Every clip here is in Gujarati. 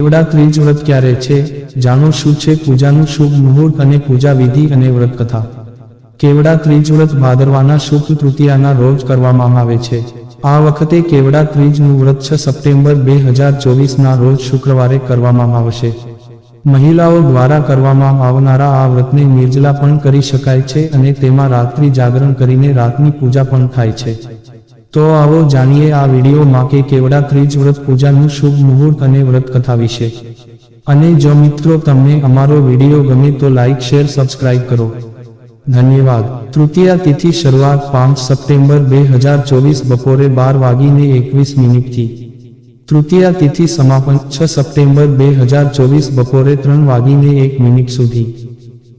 કેવડા ત્રીજ વ્રત ક્યારે છે? જાણો શું છે? પૂજાનું શુભ મુહૂર્ત અને પૂજા વિધિ અને વ્રત કથા કેવડા ત્રીજ વ્રત ભાદરવાના શુક્લ તૃતીયાના રોજ કરવામાં આવે છે. આ વખતે કેવડા ત્રીજનું વ્રત છ સપ્ટેમ્બર બે હજાર ચોવીસના રોજ શુક્રવારે કરવામાં આવશે. મહિલાઓ દ્વારા કરવામાં આવનારા આ વ્રતને નિર્જલા પણ કરી શકાય છે અને તેમાં રાત્રિ જાગરણ કરીને રાતની પૂજા પણ થાય છે. તો આવો જાણીએ આ વિડીયોમાં કે કેવડા ત્રીજ વ્રત પૂજાનું શુભ મુહૂર્ત અને વ્રત કથા વિશે. અને જો મિત્રો તમને અમારો વીડિયો ગમે તો લાઇક શેર, સબસ્ક્રાઇબ કરો. ધન્યવાદ. તૃતીયા તિથિ શરૂઆત પાંચ સપ્ટેમ્બર બે હજાર ચોવીસ બપોરે બાર વાગીને એકવીસ મિનિટથી. તૃતીયા તિથિ સમાપન છ સપ્ટેમ્બર બે હજાર ચોવીસ બપોરે ત્રણ વાગીને એક મિનિટ સુધી.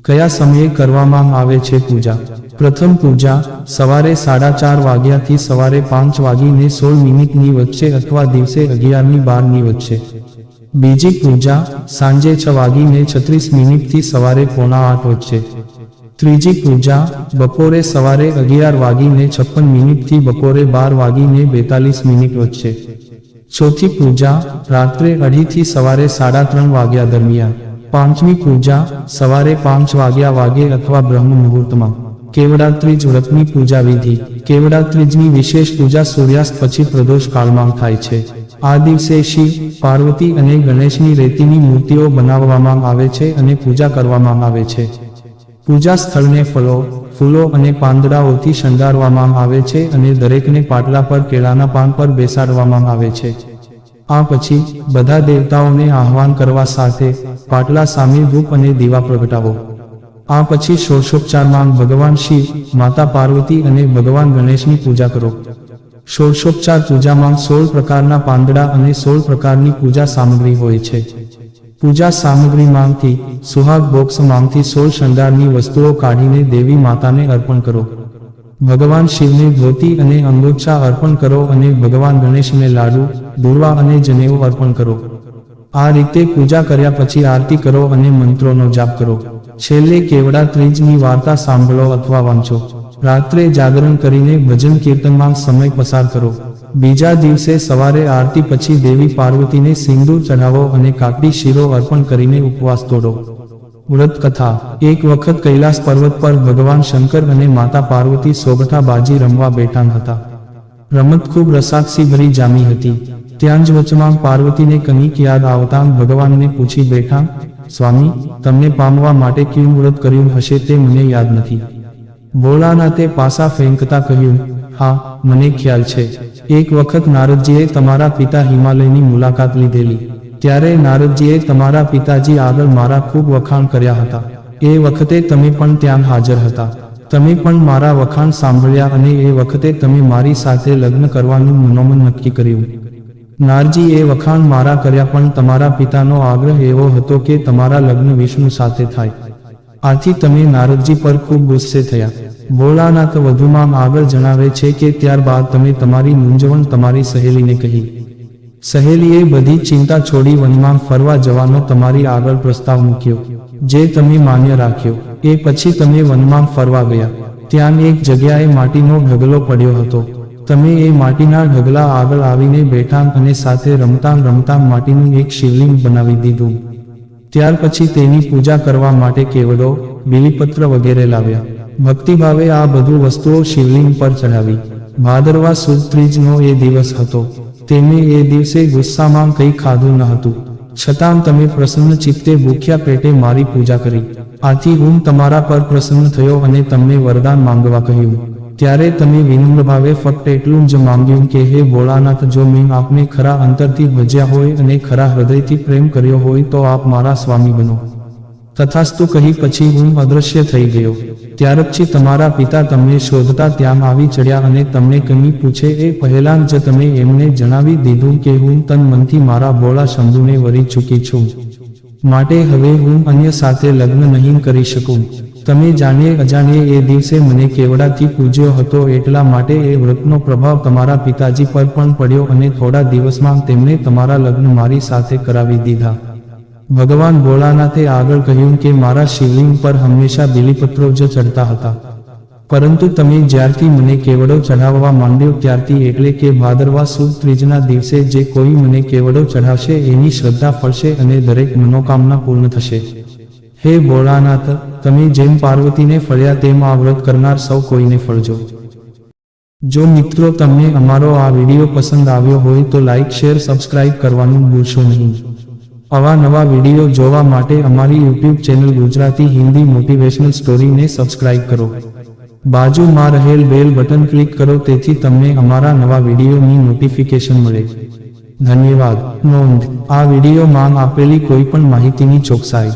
કયા સમયે કરવામાં આવે છે પૂજા? પ્રથમ પૂજા સવારે સાડા ચાર વાગ્યાથી સવારે પાંચ વાગીને સોળ મિનિટની વચ્ચે અથવા દિવસે અગિયારની બારની વચ્ચે. બીજી પૂજા સાંજે છ વાગીને છત્રીસ મિનિટથી સવારે પોણા આઠ વચ્ચે. ત્રીજી પૂજા બપોરે સવારે અગિયાર વાગીને છપ્પન મિનિટથી બપોરે બાર વાગીને બેતાલીસ મિનિટ વચ્ચે. ચોથી પૂજા રાત્રે અઢીથી સવારે સાડા ત્રણ વાગ્યા દરમિયાન. પાંચમી પૂજા સવારે પાંચ વાગ્યા વાગે અથવા બ્રહ્મ મુહૂર્તમાં. કેવડા ત્રીજ વ્રતની પૂજા વિધિ કેવડાત્રીજની વિશેષ પૂજા સૂર્યાસ્ત પછી પ્રદોષ કાળમાં થાય છે. આ દિવસે શિવ, પાર્વતી અને ગણેશની રેતીની મૂર્તિઓ બનાવવામાં આવે છે અને પૂજા કરવામાં આવે છે. પૂજા સ્થળને ફળો, ફૂલો અને પાંદડાઓથી શણગારવામાં આવે છે અને દરેકને પાટલા પર, કેળાના પાન પર બેસાડવામાં આવે છે. આ પછી બધા દેવતાઓને આહવાન કરવા સાથે પાટલા સામે ધૂપ અને દીવા પ્રગટાવો. આ પછી ષોડશોપચારમાં ભગવાન શિવ માતા પાર્વતી અને ભગવાન ગણેશની પૂજા કરો. ષોડશોપચાર પૂજામાં સોળ પ્રકારના પાંદડા અને સોળ પ્રકારની પૂજા સામગ્રી હોય છે. પૂજા સામગ્રી માંગથી સુહાગ બોક્સ માંગથી સોળ શણગારની વસ્તુઓ કાઢીને દેવી માતાને અર્પણ કરો. ભગવાન શિવને ધોતી અને અંગોચ્છા અર્પણ કરો અને ભગવાન ગણેશને લાડુ, દુર્વા અને જનેવ અર્પણ કરો. આ રીતે પૂજા કર્યા પછી આરતી કરો અને મંત્રોનો જાપ કરો. છેલ્લે કેવડા ત્રીજની વાર્તા સાંભળો અથવા વાંચો. રાત્રે જાગરણ કરીને ભજન કીર્તનમાં સમય પસાર કરો. બીજા દિવસે સવારે આરતી પછી દેવી પાર્વતીને સિંદૂર ચઢાવો અને કાકડી શીરો અર્પણ કરીને ઉપવાસ તોડો. વ્રત કથા એક વખત કૈલાસ પર્વત પર ભગવાન શંકર અને માતા પાર્વતી સોગઠા બાજી રમવા બેઠા હતા. રમત ખૂબ રસાક્ષી ભરી જામી હતી. ત્યાં જ વચમાં પાર્વતીને કંઈક યાદ આવતા ભગવાનને પૂછી બેઠા સ્વામી, તમને પામવા માટે ક્યું વ્રત કર્યું હશે તે મને યાદ નથી. ભોળાનાથે પાસા ફેંકતા કહ્યું, હા, મને ખ્યાલ છે. એક વખત નારદજીએ તમારા પિતા હિમાલયની મુલાકાત લીધેલી. ત્યારે નારદજીએ તમારા પિતાજી આગળ મારા ખૂબ વખાણ કર્યા હતા. એ વખતે તમે પણ ત્યાં હાજર હતા. તમે પણ મારા વખાણ સાંભળ્યા અને એ વખતે તમે મારી સાથે લગ્ન કરવાનું મનોમન નક્કી કર્યું. નારજી એ વખાણ મારા કર્યા, પણ તમારા પિતાનો આગ્રહ એવો હતો કે તમારા લગ્ન વિષ્ણુ સાથે થાય. આથી તમે નારદજી પર ખૂબ ગુસ્સે થયા. ભોળાનાથ વધુમાં આગળ જણાવે છે કે ત્યારબાદ તમે તમારી મૂંઝવણ તમારી સહેલીને કહી. સહેલીએ બધી ચિંતા છોડી વનમાં ફરવા જવાનો તમારી આગળ પ્રસ્તાવ મૂક્યો, જે તમે માન્ય રાખ્યો. એ પછી તમે વનમાં ફરવા ગયા. ત્યાં એક જગ્યાએ માટીનો ઢગલો પડ્યો હતો. તમે એ માટીના ઢગલા આગળ આવીને બેઠાં અને સાથે રમતા રમતા માટીનું એક શિવલિંગ બનાવી દીધું. ત્યાર પછી તેની પૂજા કરવા માટે કેવડો, બિલીપત્ર વગેરે લાવ્યા. ભક્તિભાવે આ બધું વસ્તુઓ શિવલિંગ પર ચઢાવી. ભાદરવા સુદ ત્રીજનો એ દિવસ હતો. તેને એ દિવસે ગુસ્સામાં કંઈ ખાધું ન હતું. છતાં તમે પ્રસન્ન ચિત્તે ભૂખ્યા પેટે મારી પૂજા કરી. આથી હું તમારા પર પ્રસન્ન થયો અને તમને વરદાન માંગવા કહ્યું. ત્યારે તમે વિનમ્ર ભાવે ફક્ત એટલું જ માંગ્યું કે, હે ભોળાનાથ, જો મેં આપને ખરા અંતરથી ભજ્યા હોય અને ખરા હૃદયથી પ્રેમ કર્યો હોય, તો આપ મારા સ્વામી બનો. તથાસ્તુ કહી પછી હું અદૃશ્ય થઈ ગયો. ત્યાર પછી તમારા પિતા તમને શોધતા ત્યાં આવી ચડ્યા અને તમને કંઈ પૂછે એ પહેલાં જ તમે એમને જણાવી દીધું કે, હું તન મનથી મારા ભોળા શંભુને વરી ચૂકી છું. માટે હવે હું અન્ય સાથે લગ્ન નહીં કરી શકું. તમે જાણીએ અજાણીએ એ દિવસે મને કેવડાથી પૂજ્યો હતો એટલા માટે એ વ્રતનો પ્રભાવ તમારા પિતાજી પર પણ પડ્યો અને થોડા દિવસમાં તેમણે તમારા લગ્ન મારી સાથે કરાવી દીધા. ભગવાન ભોળાનાથે આગળ કહ્યું કે મારા શિવલિંગ પર હંમેશા બિલીપત્રો જ ચડતા હતા. પરંતુ તમે જ્યારથી મને કેવડો ચઢાવવા માંડ્યો ત્યારથી એટલે કે ભાદરવા સુદ ત્રીજના દિવસે જે કોઈ મને કેવડો ચઢાવશે એની શ્રદ્ધા ફળશે અને દરેક મનોકામના પૂર્ણ થશે. હે ભોળાનાથ, તમે જેમ પાર્વતીને ફળ્યા તેમ આ વ્રત કરનાર સૌ કોઈને ફળજો. જો મિત્રો તમને અમારો આ વીડિયો પસંદ આવ્યો હોય તો લાઇક શેર સબસ્ક્રાઇબ કરવાનું ભૂલશો નહીં. આવા નવા વીડિયો જોવા માટે અમારી YouTube channel Gujarati Hindi motivational સ્ટોરીને subscribe કરો. બાજુમાં રહેલ બેલ બટન ક્લિક કરો, તેથી તમને અમારા નવા વિડીયોની નોટિફિકેશન મળે. ધન્યવાદ. નોંધ, આ વિડીયોમાં આપેલી કોઈપણ માહિતીની ચોકસાઈ.